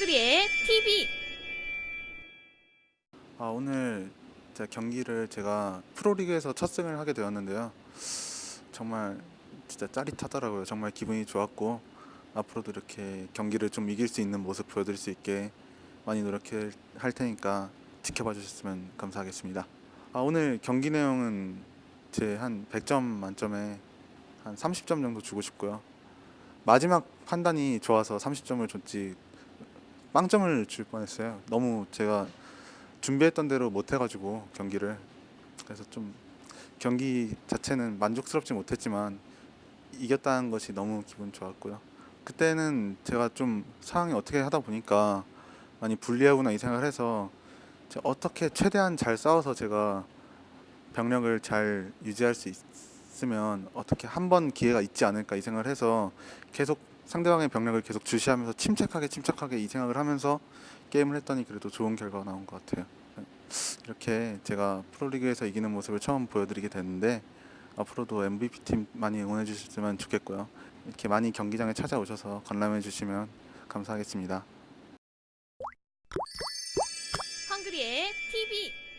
헝그리의 TV 아, 오늘 제가 경기를 제가 프로리그에서 첫 승을 하게 되었는데요. 정말 진짜 짜릿하더라고요. 정말 기분이 좋았고 앞으로도 이렇게 경기를 좀 이길 수 있는 모습 보여드릴 수 있게 많이 노력할 테니까 지켜봐 주셨으면 감사하겠습니다. 아, 오늘 경기 내용은 제 한 100점 만점에 한 30점 정도 주고 싶고요. 마지막 판단이 좋아서 30점을 줬지 빵점을 줄 뻔했어요. 너무 제가 준비했던 대로 못 해가지고 경기를 그래서 좀 경기 자체는 만족스럽지 못했지만 이겼다는 것이 너무 기분 좋았고요. 그때는 제가 좀 상황이 어떻게 하다 보니까 많이 불리하구나 이 생각을 해서 어떻게 최대한 잘 싸워서 제가 병력을 잘 유지할 수 있으면 어떻게 한 번 기회가 있지 않을까 이 생각을 해서 계속 상대방의 병력을 계속 주시하면서 침착하게 침착하게 이 생각을 하면서 게임을 했더니 그래도 좋은 결과가 나온 것 같아요. 이렇게 제가 프로리그에서 이기는 모습을 처음 보여드리게 됐는데 앞으로도 MVP 팀 많이 응원해 주셨으면 좋겠고요. 이렇게 많이 경기장에 찾아오셔서 관람해 주시면 감사하겠습니다. 헝그리의 TV